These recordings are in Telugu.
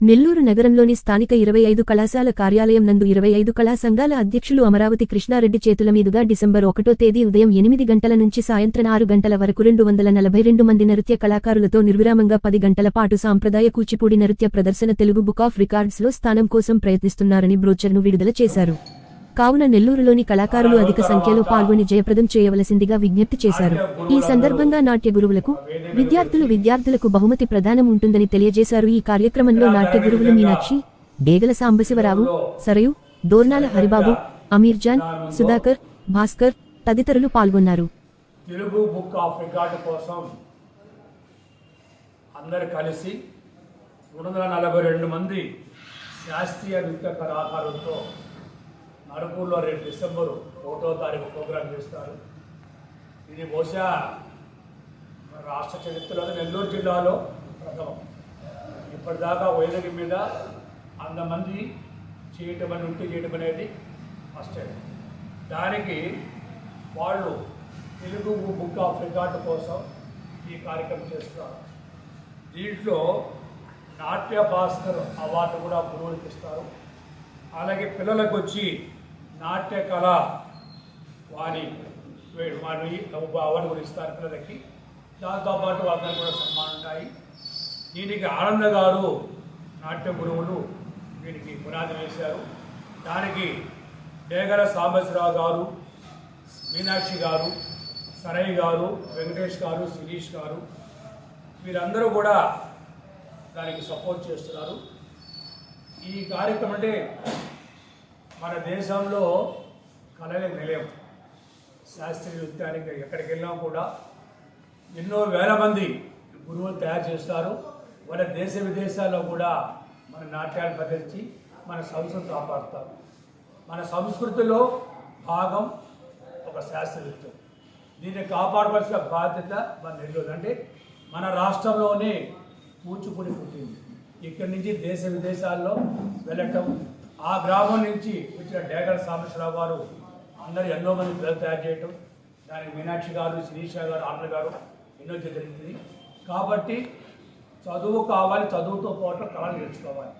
నెల్లూరు నగరంలోని స్థానిక ఇరవై ఐదు కళాశాల కార్యాలయం నందు ఇరవై ఐదు కళా సంఘాల అధ్యక్షులు అమరావతి కృష్ణారెడ్డి చేతుల మీదుగా డిసెంబర్ ఒకటో తేదీ ఉదయం ఎనిమిది గంటల నుంచి సాయంత్రం ఆరు గంటల వరకు రెండు వందల నలభై రెండు మంది నృత్య కళాకారులతో నిర్విరామంగా పది గంటల పాటు సాంప్రదాయ కూచిపూడి నృత్య ప్రదర్శన తెలుగు బుక్ ఆఫ్ రికార్డ్స్లో స్థానం కోసం ప్రయత్నిస్తున్నారని బ్రోచర్ను విడుదల చేశారు. కావున నెల్లూరులోని కళాకారులు అధిక సంఖ్యలో పాల్గొని జయప్రదం చేయవలసిందిగా విజ్ఞప్తి చేశారు. ఈ సందర్భంగా నాట్య గురువులకు విద్యార్థులు విద్యార్థులకు బహుమతి ప్రదానం ఉంటుందని తెలియజేశారు. ఈ కార్యక్రమంలో నాట్య గురువులు మీనాక్షి డేగల సాంబశివరావు సరయు దోర్నాల హరిబాబు అమీర్జాన్ సుధాకర్ భాస్కర్ తదితరులు పాల్గొన్నారు. తెలుగు బుక్ ఆఫ్ రికార్డు కోసం అందరు కలిసి మూడు వందల నలభై రెండు మంది శాస్త్రీయ నృత్య కళాకారులతో నడుపూర్లో రేపు డిసెంబరు ఒకటో తారీఖు ప్రోగ్రాం చేస్తారు. ఇది బహుశా మన రాష్ట్ర చరిత్రలో నెల్లూరు జిల్లాలో ప్రథమం. ఇప్పటిదాకా వేదిక మీద అంతమంది చేయటం అని ఉంటే చేయటం అనేది ఫస్ట్ దానికి వాళ్ళు తెలుగు బుక్ ఆఫ్ రికార్డు కోసం ఈ కార్యక్రమం చేస్తారు దీంట్లో నాట్య భాస్కర్ అవార్డు కూడా గురువులకు ఇస్తారు అలాగే పిల్లలకు వచ్చి నాట్య కళ వారి వారిని అవార్డు కూడా ఇస్తారు పిల్లలకి. దాంతోపాటు వాళ్ళకి కూడా సన్మానం ఉంటాయి. దీనికి ఆనంద గారు నాట్య గురువులు దీనికి పునాది వేశారు. దానికి డేగల సాంబశివరావు గారు మీనాక్షి గారు సరయ్య గారు వెంకటేష్ గారు శిరీష్ గారు వీరందరూ కూడా దానికి సపోర్ట్ చేస్తున్నారు. ఈ కార్యక్రమం అంటే మన దేశంలో కళల నిలయం. శాస్త్రీయ నృత్యానికి ఎక్కడికి వెళ్ళినా కూడా ఎన్నో వేల మంది గురువులు తయారు చేస్తారు. వాళ్ళ దేశ విదేశాల్లో కూడా మన నాట్యాలు ప్రదర్శించి మన సంస్కృతి కాపాడుతారు. మన సంస్కృతిలో భాగం ఒక శాస్త్రీయ నృత్యం. దీన్ని కాపాడవలసిన బాధ్యత మన నెల్లూరు. అంటే మన రాష్ట్రంలోనే కూచిపూడి పుట్టింది. ఇక్కడి నుంచి దేశ విదేశాల్లో వెళ్ళటం ఆ గ్రామం నుంచి వచ్చిన డేగల సాంబశ్వరరావు గారు అందరూ ఎన్నో మంది పిల్లలు తయారు చేయటం దానికి మీనాక్షి గారు శిరీష గారు ఆంధ్ర గారు ఎన్నో జరిగింది. కాబట్టి చదువు కావాలి చదువుతో పాటు కళలు నేర్చుకోవాలి.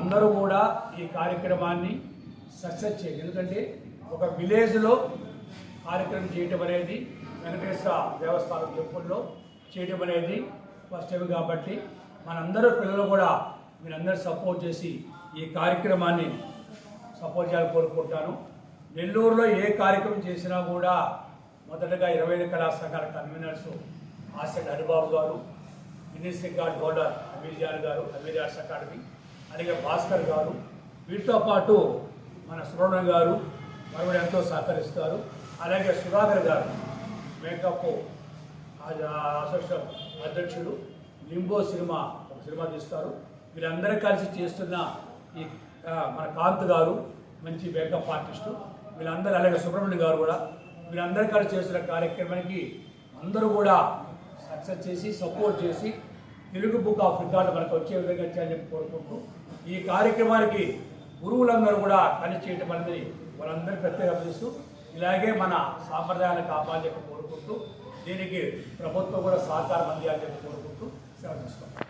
అందరూ కూడా ఈ కార్యక్రమాన్ని సక్సెస్ చేయాలి. ఎందుకంటే ఒక విలేజ్లో కార్యక్రమం చేయటం అనేది వెంకటేశ్వర దేవస్థానం టెంపుల్లో చేయటం అనేది ఫస్ట్ టైం కాబట్టి మనందరూ పిల్లలు కూడా మీరందరూ సపోర్ట్ చేసి ఈ కార్యక్రమాన్ని సపోర్ట్ చేయాలని కోరుకుంటాను. నెల్లూరులో ఏ కార్యక్రమం చేసినా కూడా మొదటగా ఇరవై ఐదు కళా సంఘాల కన్వీనర్స్ ఆసెట్ హరిబాబు గారు గిన్నీస్ గార్డ్ హోల్డర్ అమీర్జాన్ గారు అమీర్ ఆర్ట్స్ అకాడమీ అలాగే భాస్కర్ గారు. వీటితో పాటు మన సురణ గారు మరొకరు ఎంతో సహకరిస్తారు. అలాగే సుధాకర్ గారు మేకప్ అసోసియేషన్ అధ్యక్షుడు లింబో సినిమా ఒక సినిమా తీస్తారు. వీళ్ళందరూ కలిసి చేస్తున్న ఈ మన కాంత్ గారు మంచి బ్యాకప్ ఆర్టిస్టు వీళ్ళందరూ అలాగే సుబ్రహ్మణ్యం గారు కూడా. వీళ్ళందరూ కలిసి చేస్తున్న కార్యక్రమానికి అందరూ కూడా సక్సెస్ చేసి సపోర్ట్ చేసి తెలుగు బుక్ ఆఫ్ రికార్డు మనకు వచ్చే విధంగా చేయాలని చెప్పి కోరుకుంటూ ఈ కార్యక్రమానికి గురువులందరూ కూడా కలిసి చేయటం అనేది వాళ్ళందరూ ప్రత్యేక అభిస్తూ ఇలాగే మన సాంప్రదాయాన్ని కాపాలని చెప్పి కోరుకుంటూ దీనికి ప్రభుత్వం కూడా సహకారం అందియాలని చెప్పి కోరుకుంటూ సెలవు తీసుకుంటాం